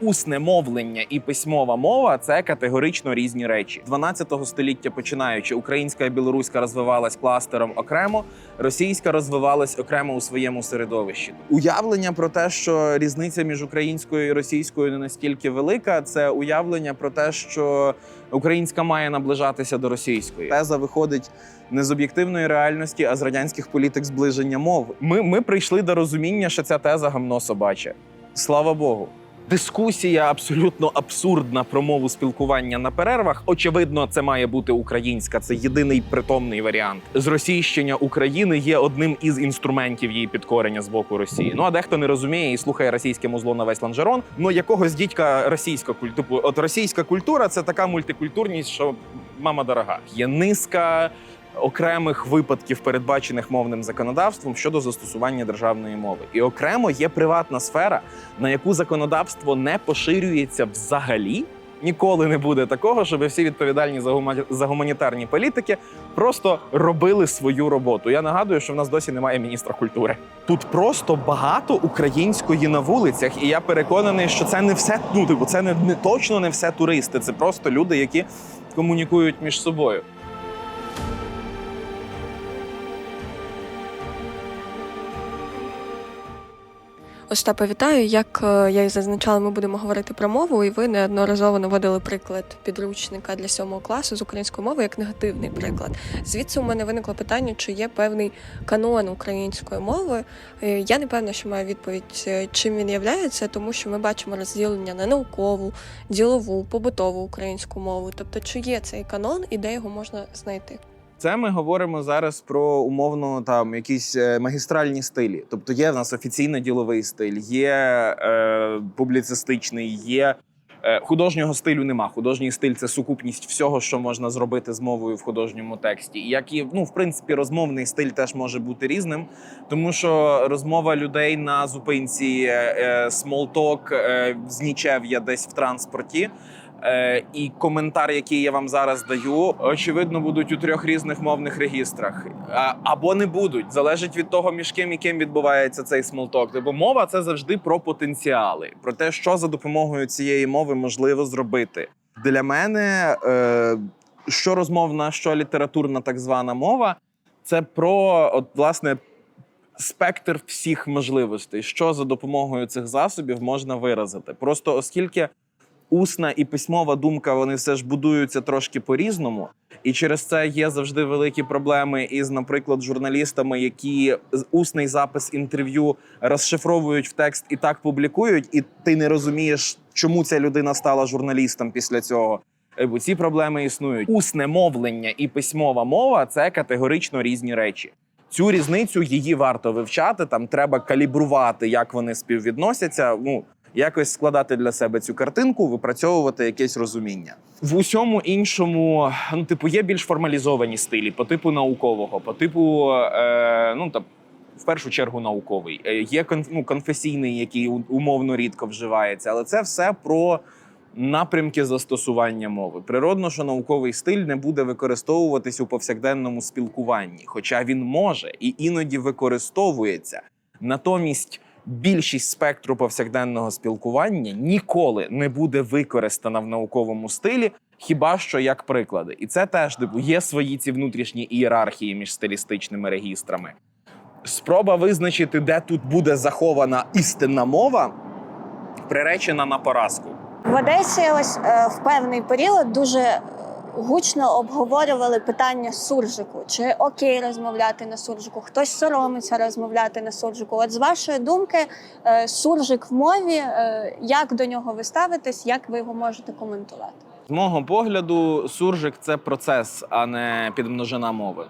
Усне мовлення і письмова мова це категорично різні речі. 12 століття починаючи, українська і білоруська розвивалась кластером окремо, російська розвивалась окремо у своєму середовищі. Уявлення про те, що різниця між українською і російською не настільки велика, це уявлення про те, що українська має наближатися до російської. Теза виходить не з об'єктивної реальності, а з радянських політик зближення мов. Ми, ми прийшли до розуміння, що ця теза гамно собаче. Слава Богу. Дискусія абсолютно абсурдна про мову спілкування на перервах. Очевидно, це має бути українська. Це єдиний притомний варіант. Зросійщення України є одним із інструментів її підкорення з боку Росії. Ну а дехто не розуміє і слухає російське музло на весь ланжерон. Ну якогось дідька російська культура. От російська культура це така мультикультурність, що мама дорога. Є низка окремих випадків, передбачених мовним законодавством щодо застосування державної мови. І окремо є приватна сфера, на яку законодавство не поширюється взагалі. Ніколи не буде такого, щоб всі відповідальні за гума- за гуманітарні політики просто робили свою роботу. Я нагадую, що в нас досі немає міністра культури. Тут просто багато української на вулицях, і я переконаний, що це не все. Ну типу, це не, не точно не все туристи. Це просто люди, які комунікують між собою. Остапе, вітаю. Як е, я і зазначала, ми будемо говорити про мову, і ви неодноразово наводили приклад підручника для сьомого класу з української мови як негативний приклад. Звідси у мене виникло питання, чи є певний канон української мови. Е, Я не певна, що маю відповідь, е, чим він являється, тому що ми бачимо розділення на наукову, ділову, побутову українську мову. Тобто, чи є цей канон і де його можна знайти? Це ми говоримо зараз про умовно там якісь е, магістральні стилі. Тобто є в нас офіційно діловий стиль, є е, публіцистичний, є е, художнього стилю. Нема. Художній стиль це сукупність всього, що можна зробити з мовою в художньому тексті. Як і ну, в принципі, розмовний стиль теж може бути різним, тому що розмова людей на зупинці, е, е, смолток, е, знічев'я десь в транспорті. Е, і коментар, який я вам зараз даю, очевидно, будуть у трьох різних мовних регістрах. Або не будуть. Залежить від того, між ким і ким відбувається цей смолток. Бо мова це завжди про потенціали, про те, що за допомогою цієї мови можливо зробити. Для мене е, що розмовна, що літературна так звана мова, це про от, власне. Спектр всіх можливостей, що за допомогою цих засобів можна виразити. Просто оскільки усна і письмова думка вони все ж будуються трошки по-різному, і через це є завжди великі проблеми із, наприклад, журналістами, які усний запис інтерв'ю розшифровують в текст і так публікують, і ти не розумієш, чому ця людина стала журналістом після цього. Е, Бо ці проблеми існують. Усне мовлення і письмова мова це категорично різні речі. Цю різницю її варто вивчати. Там треба калібрувати, як вони співвідносяться. Ну якось складати для себе цю картинку, випрацьовувати якесь розуміння. В усьому іншому, ну, типу, є більш формалізовані стилі по типу наукового, по типу, е, ну там. В першу чергу науковий Е, є ну, конфесійний, який умовно рідко вживається, але це все про напрямки застосування мови. Природно, що науковий стиль не буде використовуватись у повсякденному спілкуванні, хоча він може і іноді використовується. Натомість більшість спектру повсякденного спілкування ніколи не буде використана в науковому стилі, хіба що як приклади. І це теж типу, є свої ці внутрішні ієрархії між стилістичними регістрами. Спроба визначити, де тут буде захована істинна мова, приречена на поразку. В Одесі ось е, в певний період дуже гучно обговорювали питання суржику. Чи окей розмовляти на суржику? Хтось соромиться розмовляти на суржику. От з вашої думки, е, суржик в мові, е, як до нього ви ставитесь, як ви його можете коментувати? З мого погляду, суржик це процес, а не підмножина мови.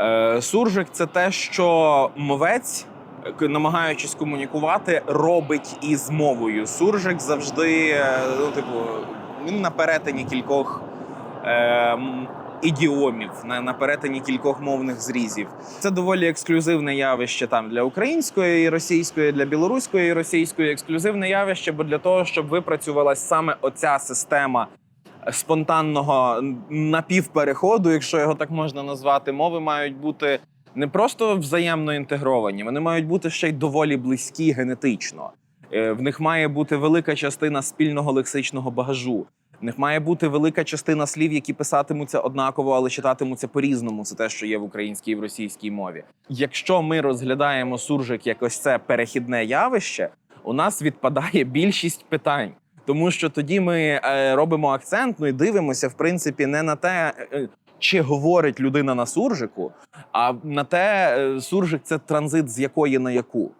Е, суржик це те, що мовець, намагаючись комунікувати, робить із мовою. Суржик завжди, ну, типу, він на перетині кількох. Е, Ідіомів на, на перетині кількох мовних зрізів. Це доволі ексклюзивне явище там для української і російської, для білоруської і російської ексклюзивне явище, бо для того, щоб випрацювалась саме оця система спонтанного напівпереходу, якщо його так можна назвати, мови мають бути не просто взаємно інтегровані, вони мають бути ще й доволі близькі генетично. Е, В них має бути велика частина спільного лексичного багажу. В них має бути велика частина слів, які писатимуться однаково, але читатимуться по-різному. Це те, що є в українській і в російській мові. Якщо ми розглядаємо суржик як ось це перехідне явище, у нас відпадає більшість питань. Тому що тоді ми е, робимо акцент, ну і дивимося, в принципі, не на те, е, чи говорить людина на суржику, а на те, е, суржик це транзит з якої на яку.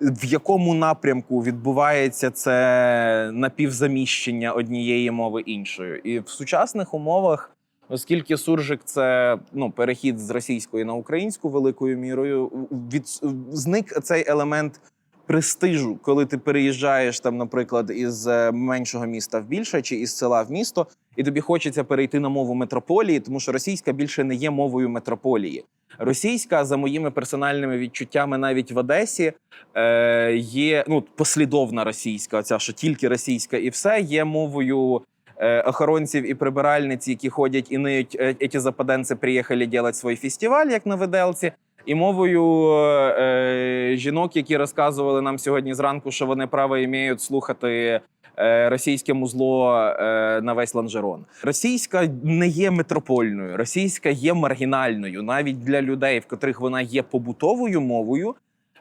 В якому напрямку відбувається це напівзаміщення однієї мови іншою? І в сучасних умовах, оскільки суржик це ну, перехід з російської на українську великою мірою, від зник цей елемент престижу, коли ти переїжджаєш там, наприклад, із е, меншого міста в більше чи із села в місто, і тобі хочеться перейти на мову метрополії, тому що російська більше не є мовою метрополії. Російська, за моїми персональними відчуттями, навіть в Одесі е, є ну послідовна російська, оця що тільки російська, і все є мовою. е, Охоронців і прибиральниць, які ходять і ниють, е, «Еті западенці приїхали робити свій фестиваль, як на виделці, і мовою е, жінок, які розказували нам сьогодні зранку, що вони право мають слухати е, російське музло е, на весь ланжерон. Російська не є метропольною, російська є маргінальною, навіть для людей, в котрих вона є побутовою мовою.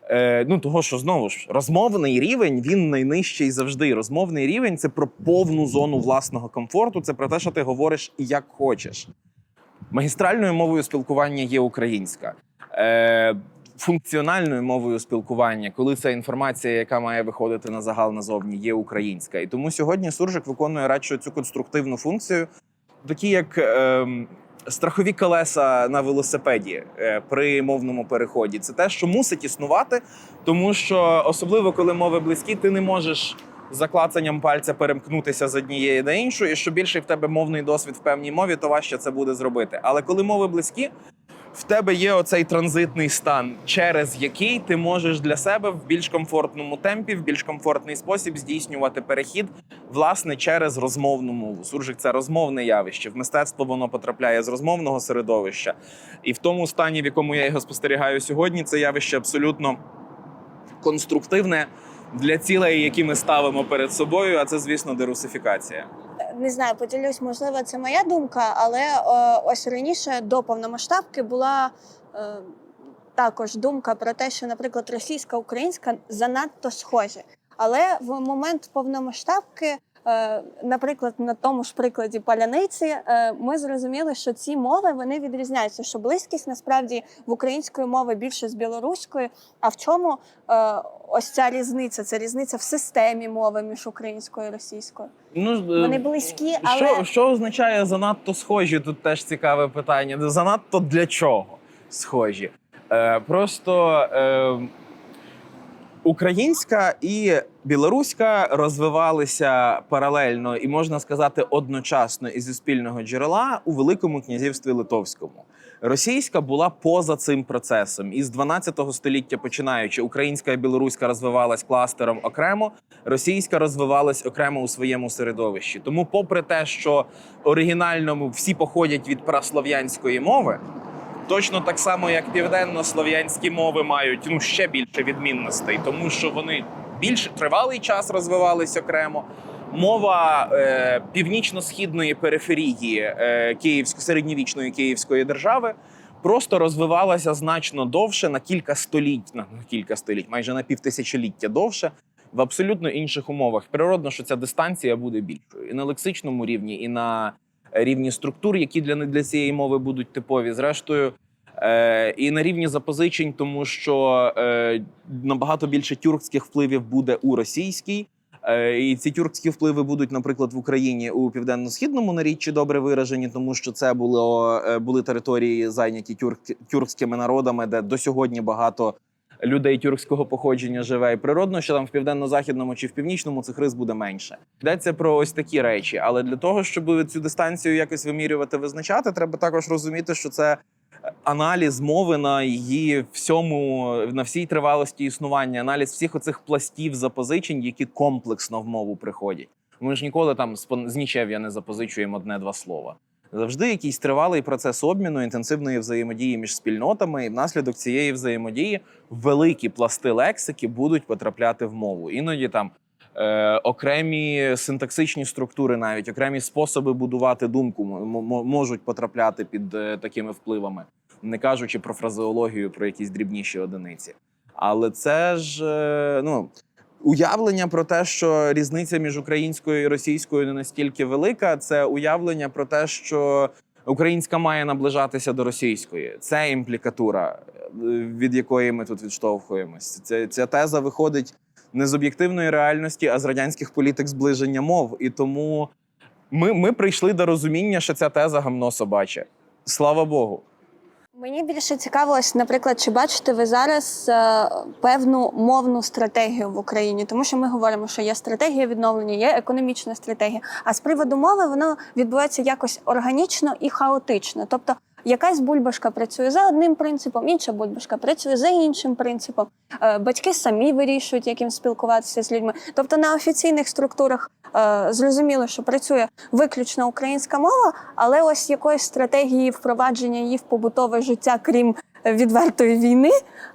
Е, ну того, що знову ж розмовний рівень він найнижчий завжди. Розмовний рівень це про повну зону власного комфорту. Це про те, що ти говориш як хочеш. Магістральною мовою спілкування є українська. Функціональною мовою спілкування, коли це інформація, яка має виходити на загал назовні, є українська. І тому сьогодні суржик виконує радше цю конструктивну функцію, такі як е, страхові колеса на велосипеді е, при мовному переході. Це те, що мусить існувати, тому що особливо коли мови близькі, ти не можеш. За клацанням пальця перемкнутися з однієї на іншу, і що більше в тебе мовний досвід в певній мові, то важче це буде зробити. Але коли мови близькі, в тебе є оцей транзитний стан, через який ти можеш для себе в більш комфортному темпі, в більш комфортний спосіб здійснювати перехід власне через розмовну мову. Суржик це розмовне явище. В мистецтво воно потрапляє з розмовного середовища, і в тому стані, в якому я його спостерігаю сьогодні, це явище абсолютно конструктивне для цілей, які ми ставимо перед собою. А це, звісно, дерусифікація. Не знаю, поділюсь, можливо, це моя думка, але е, ось раніше до повномасштабки була е, також думка про те, що, наприклад, російська українська занадто схожі. Але в момент повномасштабки, наприклад, на тому ж прикладі паляниці, е, ми зрозуміли, що ці мови вони відрізняються. Що близькість насправді в української мови більше з білоруської. А в чому е, ось ця різниця? Це різниця в системі мови між українською і російською. Ну, е, Вони близькі, але Що, що означає занадто схожі? Тут теж цікаве питання. Занадто для чого схожі? Е, просто е, українська і білоруська розвивалися паралельно і можна сказати одночасно і зі спільного джерела у Великому князівстві Литовському. Російська була поза цим процесом. Із 12 століття починаючи, українська і білоруська розвивалась кластером окремо, російська розвивалась окремо у своєму середовищі. Тому, попри те, що оригінальному всі походять від праслов'янської мови, точно так само, як південно-слов'янські мови мають ну ще більше відмінностей, тому що вони більш тривалий час розвивались окремо. Мова е, північно-східної периферії е, Київсько середньовічної Київської держави просто розвивалася значно довше на кілька століть, на кілька століть, майже на півтисячоліття довше, в абсолютно інших умовах. Природно, що ця дистанція буде більшою і на лексичному рівні, і на рівні структур, які для, для цієї мови будуть типові. Зрештою, е, і на рівні запозичень, тому що е, набагато більше тюркських впливів буде у російській. Е, І ці тюркські впливи будуть, наприклад, в Україні у південно-східному наріччі добре виражені, тому що це було е, були території зайняті тюрк, тюркськими народами, де до сьогодні багато людей тюркського походження живе. І природно, що там в південно-західному чи в північному цих рис буде менше. Йдеться про ось такі речі. Але для того, щоб цю дистанцію якось вимірювати, визначати, треба також розуміти, що це аналіз мови на її всьому на всій тривалості існування, аналіз всіх оцих пластів запозичень, які комплексно в мову приходять. Ми ж ніколи там з нічев'я не запозичуємо одне-два слова. Завжди якийсь тривалий процес обміну, інтенсивної взаємодії між спільнотами, і внаслідок цієї взаємодії великі пласти лексики будуть потрапляти в мову. Іноді там е, окремі синтаксичні структури, навіть окремі способи будувати думку можуть потрапляти під е, такими впливами, не кажучи про фразеологію, про якісь дрібніші одиниці. Але це ж е, ну. Уявлення про те, що різниця між українською і російською не настільки велика, це уявлення про те, що українська має наближатися до російської. Це імплікатура, е, від якої ми тут відштовхуємось. Це, ця теза виходить не з об'єктивної реальності, а з радянських політик зближення мов. І тому ми, ми прийшли до розуміння, що ця теза гамно собаче. Слава Богу. Мені більше цікаво, наприклад, чи бачите ви зараз е, певну мовну стратегію в Україні? Тому що ми говоримо, що є стратегія відновлення, є економічна стратегія. А з приводу мови воно відбувається якось органічно і хаотично. Тобто, якась бульбашка працює за одним принципом, інша бульбашка працює за іншим принципом. Е, батьки самі вирішують, яким спілкуватися з людьми. Тобто на офіційних структурах е, зрозуміло, що працює виключно українська мова, але ось якоїсь стратегії впровадження її в побутове життя, крім відвертої війни,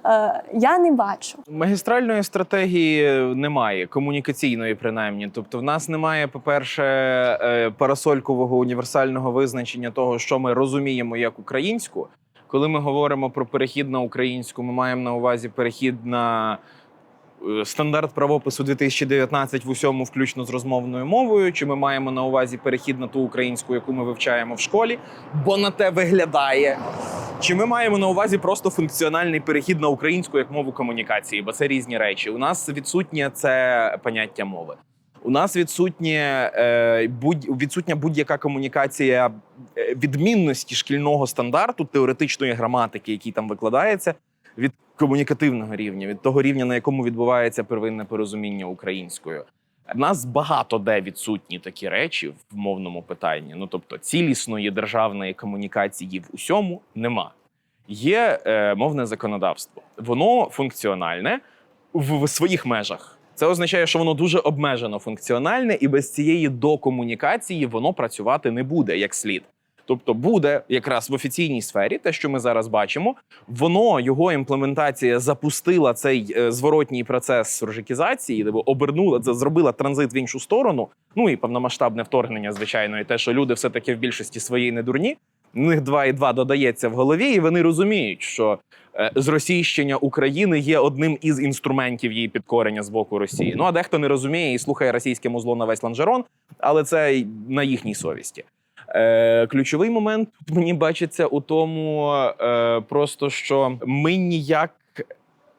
е, я не бачу. Магістральної стратегії немає, комунікаційної, принаймні. Тобто, в нас немає, по-перше, е, парасолькового універсального визначення того, що ми розуміємо як українську. Коли ми говоримо про перехід на українську, ми маємо на увазі перехід на стандарт правопису 2019 в усьому, включно з розмовною мовою. Чи ми маємо на увазі перехід на ту українську, яку ми вивчаємо в школі, бо на те виглядає. Чи ми маємо на увазі просто функціональний перехід на українську як мову комунікації, бо це різні речі. У нас відсутнє це поняття мови. У нас відсутнє е, будь відсутня будь-яка комунікація е, відмінності шкільного стандарту теоретичної граматики, який там викладається, від комунікативного рівня, від того рівня, на якому відбувається первинне порозуміння українською. У нас багато де відсутні такі речі в мовному питанні. Ну тобто, цілісної державної комунікації в усьому нема. Є е, мовне законодавство, воно функціональне в, в своїх межах. Це означає, що воно дуже обмежено функціональне, і без цієї докомунікації воно працювати не буде як слід. Тобто буде якраз в офіційній сфері, те, що ми зараз бачимо, воно його імплементація запустила цей е, зворотній процес суржикізації, де обернула це, зробила транзит в іншу сторону. Ну і повномасштабне вторгнення, звичайно, і те, що люди все таки в більшості своїй не дурні. В них два і два додається в голові, і вони розуміють, що е, зросійщення України є одним із інструментів її підкорення з боку Росії. Ну а дехто не розуміє і слухає російське музло на весь ланжерон, але це на їхній совісті. Е, ключовий момент мені бачиться у тому, е, просто що ми ніяк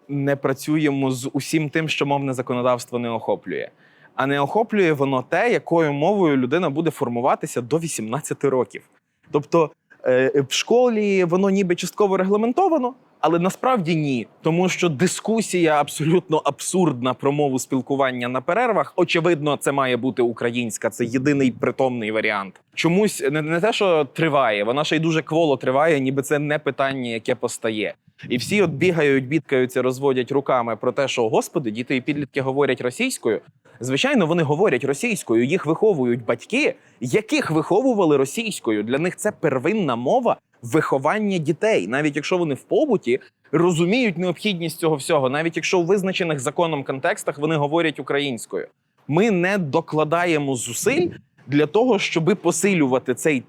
не працюємо з усім тим, що мовне законодавство не охоплює. А не охоплює воно те, якою мовою людина буде формуватися до 18 років. Тобто е, в школі воно ніби частково регламентовано, але насправді ні, тому що дискусія абсолютно абсурдна про мову спілкування на перервах. Очевидно, це має бути українська. Це єдиний притомний варіант. Чомусь не, не те, що триває, вона ще й дуже кволо триває, ніби це не питання, яке постає. І всі от бігають, бідкаються, розводять руками про те, що господи, діти і підлітки говорять російською. Звичайно, вони говорять російською, їх виховують батьки, яких виховували російською. Для них це первинна мова виховання дітей, навіть якщо вони в побуті розуміють необхідність цього всього, навіть якщо у визначених законом контекстах вони говорять українською. Ми не докладаємо зусиль для того, щоби посилювати цей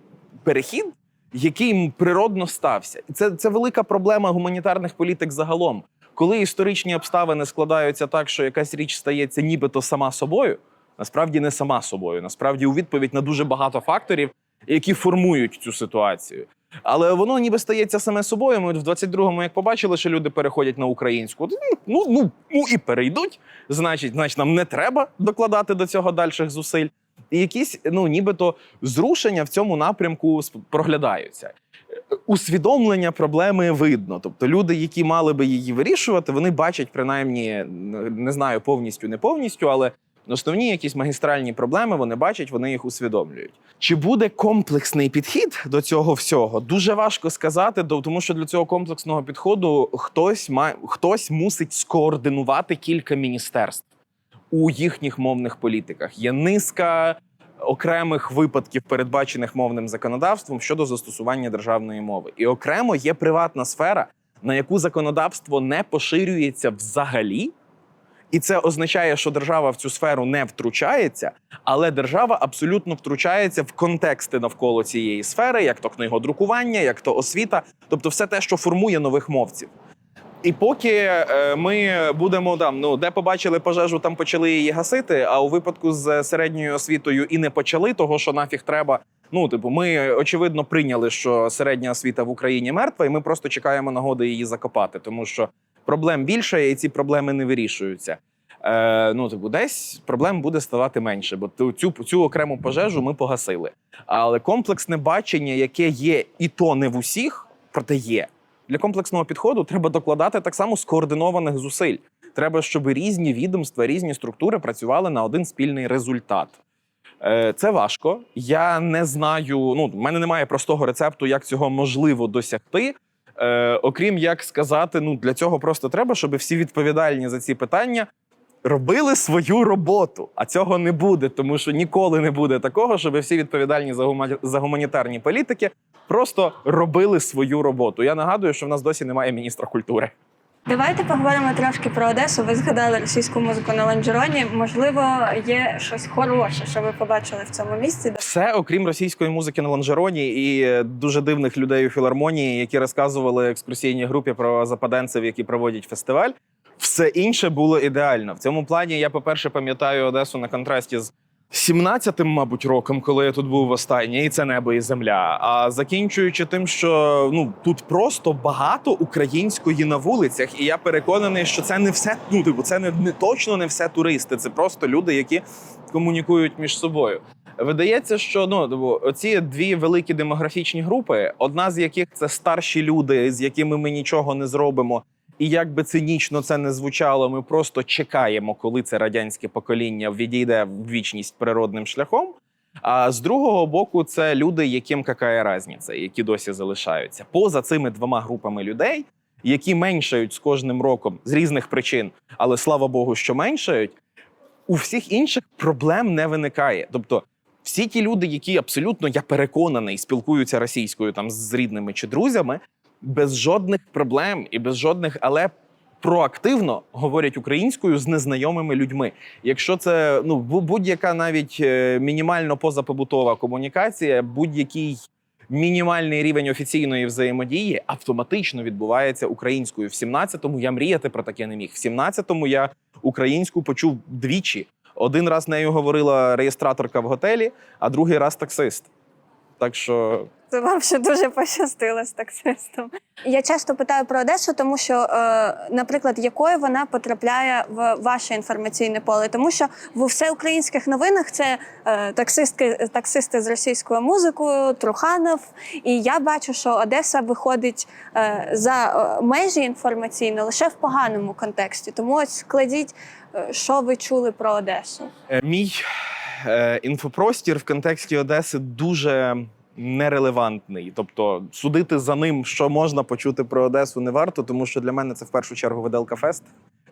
перехід, який природно стався. І це, це велика проблема гуманітарних політик загалом. Коли історичні обставини складаються так, що якась річ стається нібито сама собою, насправді не сама собою. Насправді у відповідь на дуже багато факторів, які формують цю ситуацію. Але воно ніби стається саме собою. Ми в 22-му, як побачили, що люди переходять на українську, ну, ну, ну і перейдуть. Значить, значить, нам не треба докладати до цього дальших зусиль. І якісь ну, нібито зрушення в цьому напрямку проглядаються. Усвідомлення проблеми видно. Тобто люди, які мали би її вирішувати, вони бачать принаймні не знаю повністю, не повністю, але основні якісь магістральні проблеми вони бачать, вони їх усвідомлюють. Чи буде комплексний підхід до цього всього? Дуже важко сказати, тому що для цього комплексного підходу хтось має хтось мусить скоординувати кілька міністерств у їхніх мовних політиках. Є низка окремих випадків, передбачених мовним законодавством щодо застосування державної мови. І окремо є приватна сфера, на яку законодавство не поширюється взагалі. І це означає, що держава в цю сферу не втручається, але держава абсолютно втручається в контексти навколо цієї сфери, як то книгодрукування, як то освіта, тобто все те, що формує нових мовців. І поки е, ми будемо там, ну де побачили пожежу, там почали її гасити. А у випадку з середньою освітою і не почали того, що нафіг треба. Ну, типу, ми очевидно прийняли, що середня освіта в Україні мертва, і ми просто чекаємо нагоди її закопати, тому що проблем більше, і ці проблеми не вирішуються. Е, ну, типу, десь проблем буде ставати менше, бо цю, цю окрему пожежу ми погасили. Але комплексне бачення, яке є, і то не в усіх, проте є. Для комплексного підходу треба докладати так само скоординованих зусиль. Треба, щоб різні відомства, різні структури працювали на один спільний результат. Е, Це важко. Я не знаю. Ну, в мене немає простого рецепту, як цього можливо досягти. Е, окрім як сказати, ну для цього просто треба, щоб всі відповідальні за ці питання робили свою роботу. А цього не буде, тому що ніколи не буде такого, щоб всі відповідальні за, гума- за гуманітарні політики просто робили свою роботу. Я нагадую, що в нас досі немає міністра культури. Давайте поговоримо трошки про Одесу. Ви згадали російську музику на ланжероні. Можливо, є щось хороше, що ви побачили в цьому місці. Все, окрім російської музики на ланжероні і е, дуже дивних людей у філармонії, які розказували екскурсійній групі про западенців, які проводять фестиваль. Все інше було ідеально. В цьому плані я, по-перше, пам'ятаю Одесу на контрасті з 17-м, мабуть, роком, коли я тут був востаннє, і це небо і земля. А закінчуючи тим, що ну тут просто багато української на вулицях, і я переконаний, що це не все. Ну типу, це не, не точно не все туристи. Це просто люди, які комунікують між собою. Видається, що ну типу, оці дві великі демографічні групи, одна з яких це старші люди, з якими ми нічого не зробимо. І як би цинічно це не звучало, ми просто чекаємо, коли це радянське покоління відійде в вічність природним шляхом. А з другого боку, це люди, яким какая різниця, які досі залишаються. Поза цими двома групами людей, які меншають з кожним роком з різних причин, але слава Богу, що меншають, у всіх інших проблем не виникає. Тобто, всі ті люди, які абсолютно я переконаний, спілкуються російською там з рідними чи друзями, без жодних проблем і без жодних, але проактивно говорять українською з незнайомими людьми. Якщо це ну будь-яка навіть е, мінімально позапобутова комунікація, будь-який мінімальний рівень офіційної взаємодії автоматично відбувається українською. В 17-му я мріяти про таке не міг. В 17-му я українську почув двічі. Один раз нею говорила реєстраторка в готелі, а другий раз таксист. Так що Це вам ще дуже пощастило з таксистом. Я часто питаю про Одесу, тому що, е, наприклад, якою вона потрапляє в ваше інформаційне поле, тому що в всеукраїнських новинах це е, таксистки, таксисти з російською музикою, Труханов. І я бачу, що Одеса виходить е, за межі інформаційно лише в поганому контексті. Тому ось складіть, що ви чули про Одесу. Мій інфопростір в контексті Одеси дуже нерелевантний. Тобто, судити за ним, що можна почути про Одесу, не варто, тому що для мене це в першу чергу Веделка Фест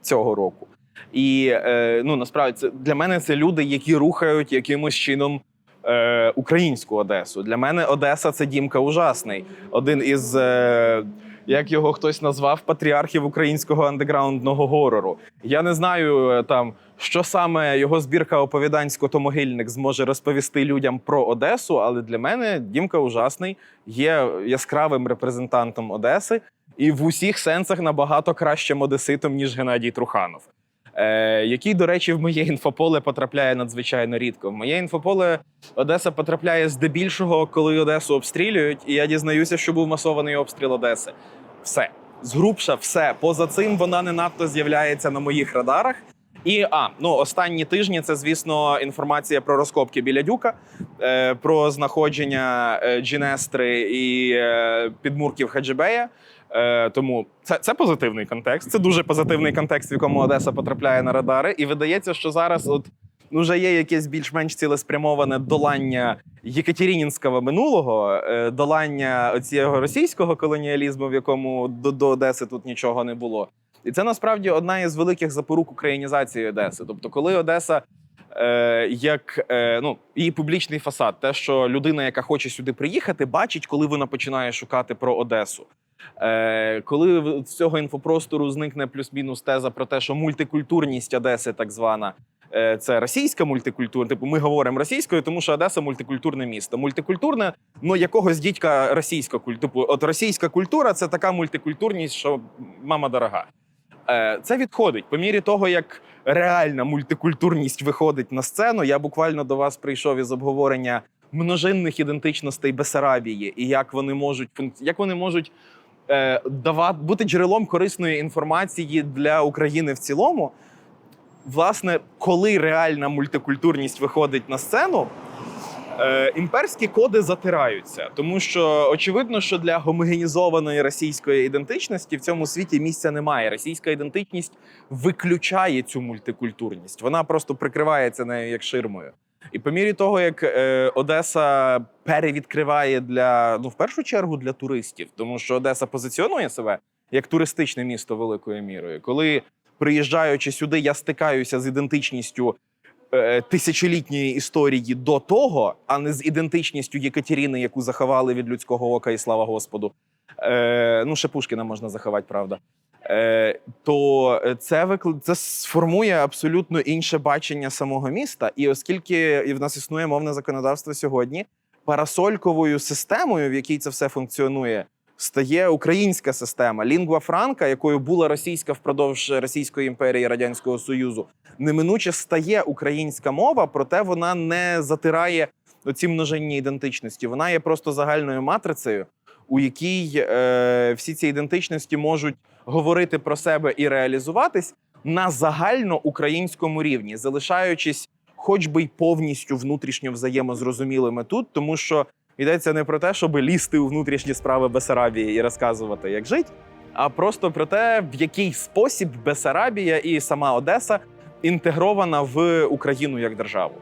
цього року. І е, ну насправді це для мене це люди, які рухають якимось чином. Е, українську Одесу для мене Одеса це Дімка Ужасний, один із е, як його хтось назвав патріархів українського андеграундного горору. Я не знаю е, там, що саме його збірка оповідань «Скотомогильник» зможе розповісти людям про Одесу, але для мене Дімка Ужасний є яскравим репрезентантом Одеси і в усіх сенсах набагато кращим одеситом, ніж Геннадій Труханов. Е, який, до речі, в моє інфополе потрапляє надзвичайно рідко. В моє інфополе Одеса потрапляє здебільшого, коли Одесу обстрілюють, і я дізнаюся, що був масований обстріл Одеси. Все. Згрубша, все. Поза цим вона не надто з'являється на моїх радарах. І а ну останні тижні це, звісно, інформація про розкопки біля Дюка, е, про знаходження е, Джінестри і е, підмурків Хаджибея. Е, тому це, це позитивний контекст. Це дуже позитивний контекст, в якому Одеса потрапляє на радари. І видається, що зараз от ну, вже є якесь більш-менш цілеспрямоване долання єкатеринінського минулого, е, долання цього російського колоніалізму, в якому до, до Одеси тут нічого не було. І це насправді одна із великих запорук українізації Одеси. Тобто, коли Одеса е, як ну, її публічний фасад. Те, що людина, яка хоче сюди приїхати, бачить, коли вона починає шукати про Одесу. Е, коли з цього інфопростору зникне плюс-мінус теза про те, що мультикультурність Одеси, так звана, е, це російська мультикультура. Типу, ми говоримо російською, тому що Одеса мультикультурне місто. Мультикультурне, ну якогось дідька російська культура. Типу, от російська культура це така мультикультурність, що мама дорога. Е, Це відходить по мірі того, як реальна мультикультурність виходить на сцену. Я буквально до вас прийшов із обговорення множинних ідентичностей Бесарабії і як вони можуть як вони можуть давати бути джерелом корисної інформації для України в цілому. Власне, коли реальна мультикультурність виходить на сцену, е, імперські коди затираються, тому що очевидно, що для гомогенізованої російської ідентичності в цьому світі місця немає. Російська ідентичність виключає цю мультикультурність. Вона просто прикривається нею як ширмою. І по мірі того, як е, Одеса перевідкриває для ну в першу чергу для туристів, тому що Одеса позиціонує себе як туристичне місто великою мірою. Коли приїжджаючи сюди, я стикаюся з ідентичністю е, тисячолітньої історії до того, а не з ідентичністю Єкатеріни, яку заховали від людського ока, і слава Господу. Е, ну, ще Пушкіна можна заховати, правда. Е, то це викли... це сформує абсолютно інше бачення самого міста. І оскільки в нас існує мовне законодавство сьогодні, парасольковою системою, в якій це все функціонує, стає українська система. Лінгва франка, якою була російська впродовж Російської імперії Радянського Союзу, неминуче стає українська мова, проте вона не затирає оці множинні ідентичності. Вона є просто загальною матрицею, у якій е, всі ці ідентичності можуть говорити про себе і реалізуватись на загальноукраїнському рівні, залишаючись, хоч би й повністю внутрішньо взаємозрозумілими тут, тому що йдеться не про те, щоб лізти у внутрішні справи Бесарабії і розказувати, як жить, а просто про те, в який спосіб Бесарабія і сама Одеса інтегрована в Україну як державу.